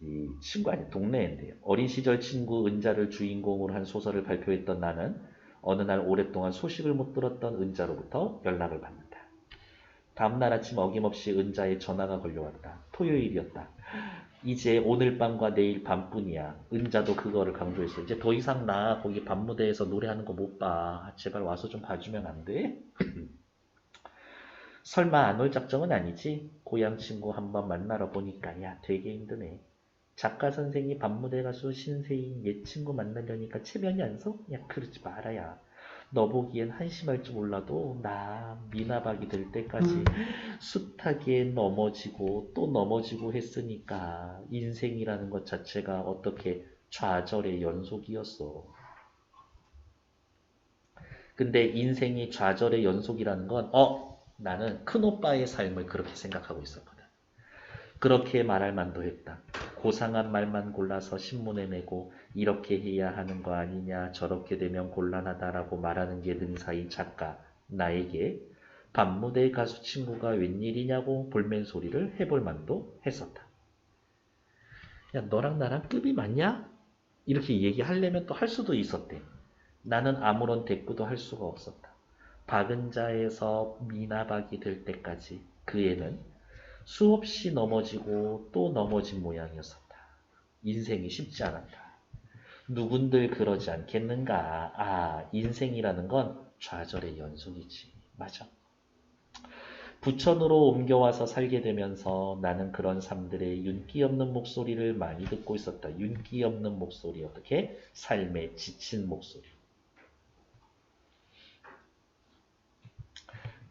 이 친구 아니 동네인데요. 어린 시절 친구 은자를 주인공으로 한 소설을 발표했던 나는 어느 날 오랫동안 소식을 못 들었던 은자로부터 연락을 받는다. 다음날 아침 어김없이 은자의 전화가 걸려왔다. 토요일이었다. 이제 오늘 밤과 내일 밤뿐이야. 은자도 그거를 강조했어. 이제 더 이상 나 거기 밤무대에서 노래하는 거 못 봐. 제발 와서 좀 봐주면 안 돼? 설마 안 올 작정은 아니지? 고향 친구 한번 만나러 보니까 야 되게 힘드네. 작가 선생이 밤무대 가수 신세인 옛 친구 만나려니까 체면이 안 서? 야 그러지 말아야. 너 보기엔 한심할 줄 몰라도 나 미나박이 될 때까지 숱하게 넘어지고 또 넘어지고 했으니까 인생이라는 것 자체가 어떻게 좌절의 연속이었어. 근데 인생이 좌절의 연속이라는 건 어, 나는 큰오빠의 삶을 그렇게 생각하고 있었거든. 그렇게 말할 만도 했다. 고상한 말만 골라서 신문에 내고 이렇게 해야 하는 거 아니냐 저렇게 되면 곤란하다라고 말하는 게 능사인 작가 나에게 밤무대 가수 친구가 웬일이냐고 볼멘 소리를 해볼 만도 했었다. 야 너랑 나랑 급이 맞냐? 이렇게 얘기하려면 또 할 수도 있었대. 나는 아무런 대꾸도 할 수가 없었다. 박은 자에서 미나박이 될 때까지 그 애는 수없이 넘어지고 또 넘어진 모양이었었다. 인생이 쉽지 않았다. 누군들 그러지 않겠는가? 아, 인생이라는 건 좌절의 연속이지. 맞아. 부천으로 옮겨와서 살게 되면서 나는 그런 사람들의 윤기 없는 목소리를 많이 듣고 있었다. 윤기 없는 목소리, 어떻게? 삶에 지친 목소리.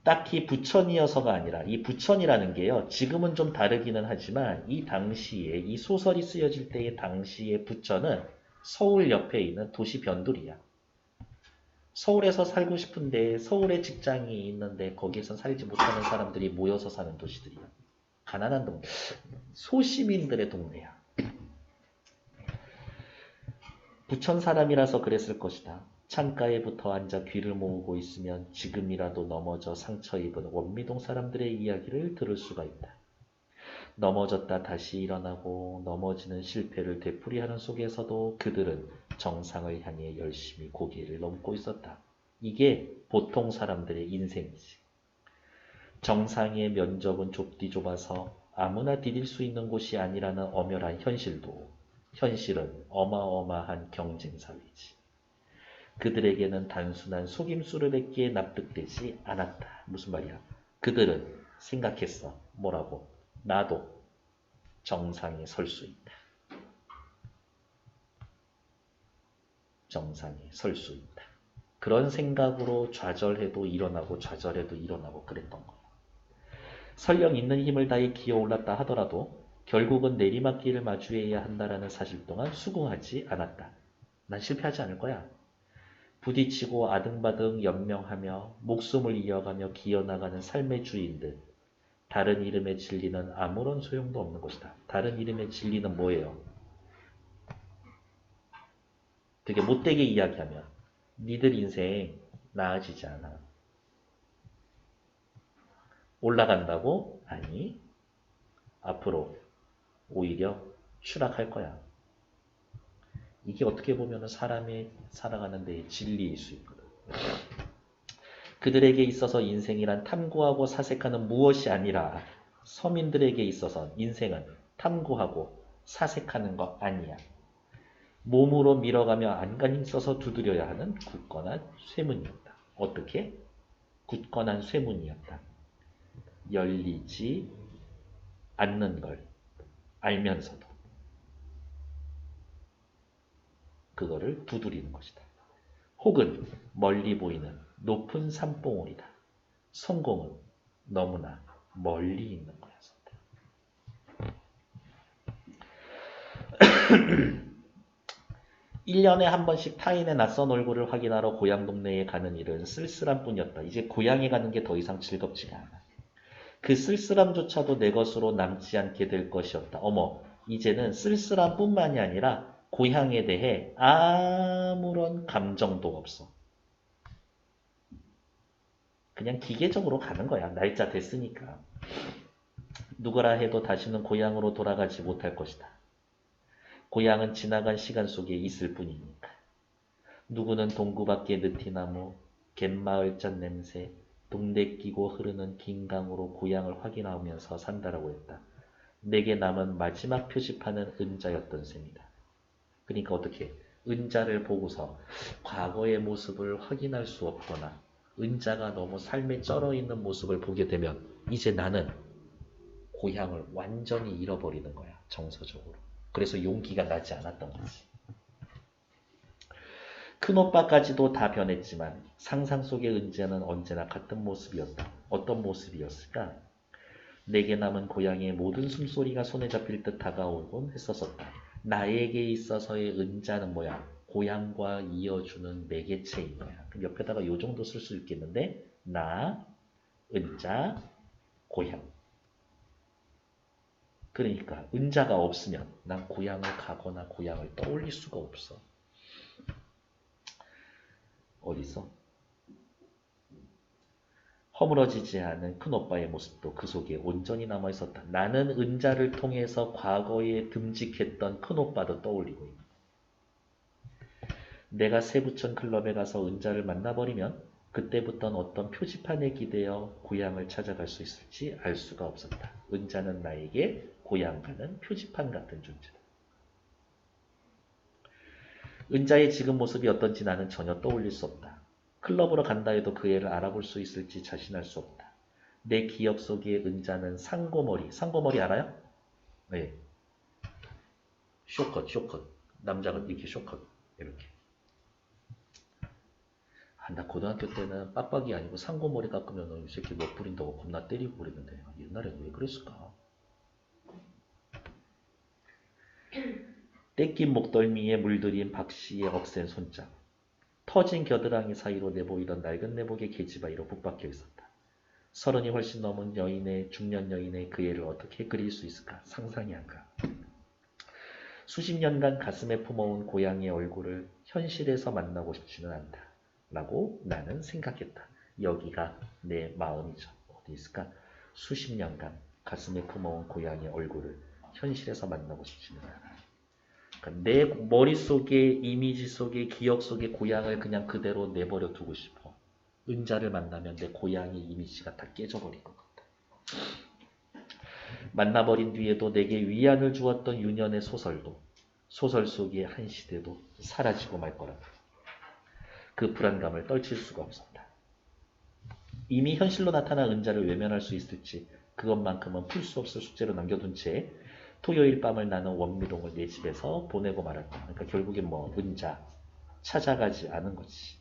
딱히 부천이어서가 아니라 이 부천이라는 게요. 지금은 좀 다르기는 하지만 이 당시에 이 소설이 쓰여질 때의 당시의 부천은 서울 옆에 있는 도시 변두리야. 서울에서 살고 싶은데 서울에 직장이 있는데 거기에서 살지 못하는 사람들이 모여서 사는 도시들이야. 가난한 동네. 소시민들의 동네야. 부천 사람이라서 그랬을 것이다. 창가에 붙어 앉아 귀를 모으고 있으면 지금이라도 넘어져 상처 입은 원미동 사람들의 이야기를 들을 수가 있다. 넘어졌다 다시 일어나고 넘어지는 실패를 되풀이하는 속에서도 그들은 정상을 향해 열심히 고개를 넘고 있었다. 이게 보통 사람들의 인생이지. 정상의 면적은 좁디 좁아서 아무나 디딜 수 있는 곳이 아니라는 엄연한 현실도 현실은 어마어마한 경쟁 사회지. 그들에게는 단순한 속임수를밖에 납득되지 않았다. 무슨 말이야? 그들은 생각했어. 뭐라고? 나도 정상에 설 수 있다. 정상에 설 수 있다. 그런 생각으로 좌절해도 일어나고 좌절해도 일어나고 그랬던 거야. 설령 있는 힘을 다해 기어 올랐다 하더라도 결국은 내리막길을 마주해야 한다라는 사실 동안 수긍하지 않았다. 난 실패하지 않을 거야. 부딪히고 아등바등 연명하며 목숨을 이어가며 기어나가는 삶의 주인들. 다른 이름의 진리는 아무런 소용도 없는 것이다. 다른 이름의 진리는 뭐예요? 되게 못되게 이야기하면 니들 인생 나아지지 않아. 올라간다고? 아니. 앞으로 오히려 추락할 거야. 이게 어떻게 보면 사람의 살아가는 데의 진리일 수 있거든. 그들에게 있어서 인생이란 탐구하고 사색하는 무엇이 아니라 서민들에게 있어서 인생은 탐구하고 사색하는 것 아니야. 몸으로 밀어가며 안간 힘써서 두드려야 하는 굳건한 쇠문이었다. 어떻게? 굳건한 쇠문이었다. 열리지 않는 걸 알면서도 그거를 두드리는 것이다. 혹은 멀리 보이는 높은 산봉우리다. 성공은 너무나 멀리 있는 거였었다. 1년에 한 번씩 타인의 낯선 얼굴을 확인하러 고향 동네에 가는 일은 쓸쓸함 뿐이었다. 이제 고향에 가는 게 더 이상 즐겁지가 않아. 그 쓸쓸함조차도 내 것으로 남지 않게 될 것이었다. 어머, 이제는 쓸쓸함 뿐만이 아니라 고향에 대해 아무런 감정도 없어. 그냥 기계적으로 가는 거야. 날짜 됐으니까. 누구라 해도 다시는 고향으로 돌아가지 못할 것이다. 고향은 지나간 시간 속에 있을 뿐이니까. 누구는 동구 밖에 느티나무, 갯마을 짠 냄새, 동네 끼고 흐르는 긴 강으로 고향을 확인하면서 산다라고 했다. 내게 남은 마지막 표지판은 은자였던 셈이다. 그러니까 어떻게 은자를 보고서 과거의 모습을 확인할 수 없거나 은자가 너무 삶에 쩔어 있는 모습을 보게 되면 이제 나는 고향을 완전히 잃어버리는 거야 정서적으로. 그래서 용기가 나지 않았던 거지. 큰오빠까지도 다 변했지만 상상 속의 은자는 언제나 같은 모습이었다. 어떤 모습이었을까? 내게 남은 고향의 모든 숨소리가 손에 잡힐 듯 다가오곤 했었었다. 나에게 있어서의 은자는 뭐야? 고향과 이어주는 매개체인 거야. 그럼 옆에다가 요 정도 쓸 수 있겠는데 나, 은자, 고향. 그러니까 은자가 없으면 난 고향을 가거나 고향을 떠올릴 수가 없어. 어디 있어? 허물어지지 않은 큰오빠의 모습도 그 속에 온전히 남아있었다. 나는 은자를 통해서 과거에 듬직했던 큰오빠도 떠올리고 있다. 내가 세부천 클럽에 가서 은자를 만나버리면 그때부터는 어떤 표지판에 기대어 고향을 찾아갈 수 있을지 알 수가 없었다. 은자는 나에게 고향가는 표지판 같은 존재다. 은자의 지금 모습이 어떤지 나는 전혀 떠올릴 수 없다. 클럽으로 간다 해도 그 애를 알아볼 수 있을지 자신할 수 없다. 내 기억 속의 은자는 상고머리. 상고머리 알아요? 네. 쇼컷, 쇼컷. 남자가 이렇게 쇼컷. 이렇게. 아, 나 고등학교 때는 빡빡이 아니고 상고머리 깎으면 이 새끼 못 부린다고 겁나 때리고 그랬는데 옛날에 왜 그랬을까? 떼낀 목덜미에 물들인 박씨의 억센 손잡. 터진 겨드랑이 사이로 내보이던 낡은 내복의 계지바위로 붙박혀 있었다. 서른이 훨씬 넘은 여인의 중년 여인의 그 애를 어떻게 그릴 수 있을까 상상이 안 가. 수십 년간 가슴에 품어온 고향의 얼굴을 현실에서 만나고 싶지는 않다. 라고 나는 생각했다. 여기가 내 마음이죠. 어디 있을까? 수십 년간 가슴에 품어온 고향의 얼굴을 현실에서 만나고 싶지는 않아. 그러니까 내 머릿속에 이미지 속에 기억 속에 고향을 그냥 그대로 내버려 두고 싶어. 은자를 만나면 내 고향의 이미지가 다 깨져버릴 것 같아. 만나버린 뒤에도 내게 위안을 주었던 유년의 소설도 소설 속의 한 시대도 사라지고 말 거라고. 그 불안감을 떨칠 수가 없었다. 이미 현실로 나타난 은자를 외면할 수 있을지 그것만큼은 풀 수 없을 숙제로 남겨둔 채 토요일 밤을 나는 원미동을 내 집에서 보내고 말았다. 그러니까 결국엔 뭐 은자 찾아가지 않은 거지.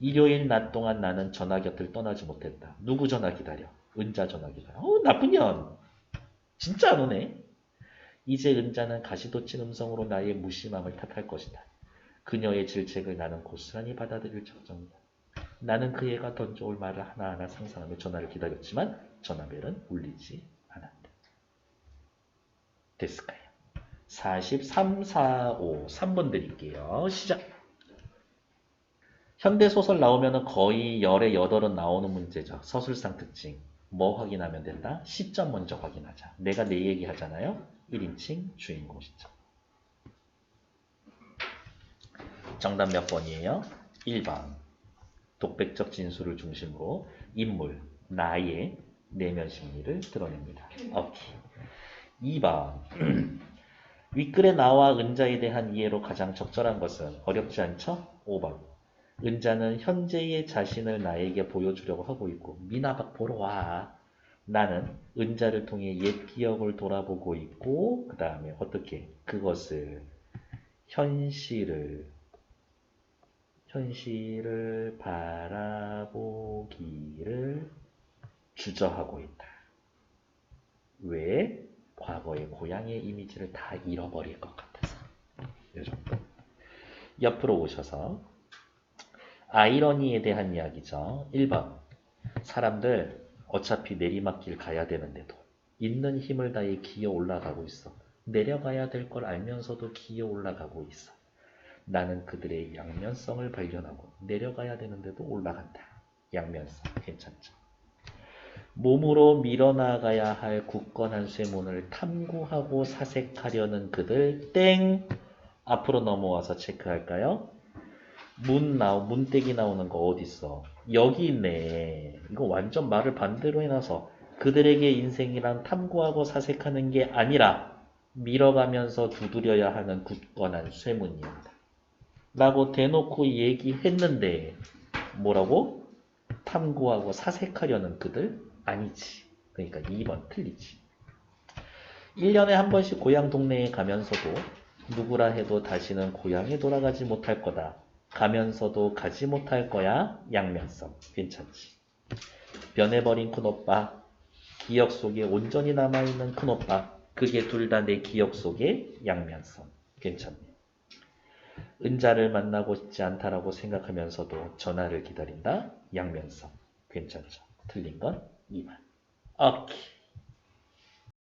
일요일 낮 동안 나는 전화 곁을 떠나지 못했다. 누구 전화 기다려? 은자 전화 기다려. 어, 나쁜 년. 진짜 안 오네. 이제 은자는 가시돋친 음성으로 나의 무심함을 탓할 것이다. 그녀의 질책을 나는 고스란히 받아들일 적정이다. 나는 그 애가 던져올 말을 하나하나 상상하며 전화를 기다렸지만 전화벨은 울리지. 됐을까요? 43, 4, 5, 3번 드릴게요. 시작! 현대소설 나오면 거의 열에 여덟은 나오는 문제죠. 서술상 특징. 뭐 확인하면 된다? 시점 먼저 확인하자. 내가 내 얘기 하잖아요. 1인칭 주인공 시점. 정답 몇 번이에요? 1번. 독백적 진술을 중심으로 인물, 나의 내면 심리를 드러냅니다. 오케이. 2번. 윗글에 나와 은자에 대한 이해로 가장 적절한 것은 어렵지 않죠? 5번. 은자는 현재의 자신을 나에게 보여주려고 하고 있고 미나박 보러 와. 나는 은자를 통해 옛 기억을 돌아보고 있고 그 다음에 어떻게 그것을 현실을 현실을 바라보기를 주저하고 있다. 왜? 과거의 고향의 이미지를 다 잃어버릴 것 같아서. 이 정도. 옆으로 오셔서 아이러니에 대한 이야기죠. 1번. 사람들 어차피 내리막길 가야 되는데도 있는 힘을 다해 기어 올라가고 있어. 내려가야 될 걸 알면서도 기어 올라가고 있어. 나는 그들의 양면성을 발견하고 내려가야 되는데도 올라간다. 양면성 괜찮죠? 몸으로 밀어나가야 할 굳건한 쇠문을 탐구하고 사색하려는 그들 땡 앞으로 넘어와서 체크할까요? 문 나오 문떼기 나오는 거 어디 있어? 여기 있네. 이거 완전 말을 반대로 해놔서 그들에게 인생이란 탐구하고 사색하는 게 아니라 밀어가면서 두드려야 하는 굳건한 쇠문이었다. 라고 대놓고 얘기했는데 뭐라고? 탐구하고 사색하려는 그들? 아니지. 그러니까 2번 틀리지. 1년에 한 번씩 고향 동네에 가면서도 누구라 해도 다시는 고향에 돌아가지 못할 거다. 가면서도 가지 못할 거야. 양면성. 괜찮지. 변해버린 큰오빠. 기억 속에 온전히 남아있는 큰오빠. 그게 둘 다 내 기억 속에 양면성. 괜찮네. 은자를 만나고 싶지 않다라고 생각하면서도 전화를 기다린다. 양면성. 괜찮죠. 틀린 건 2번. 오케이.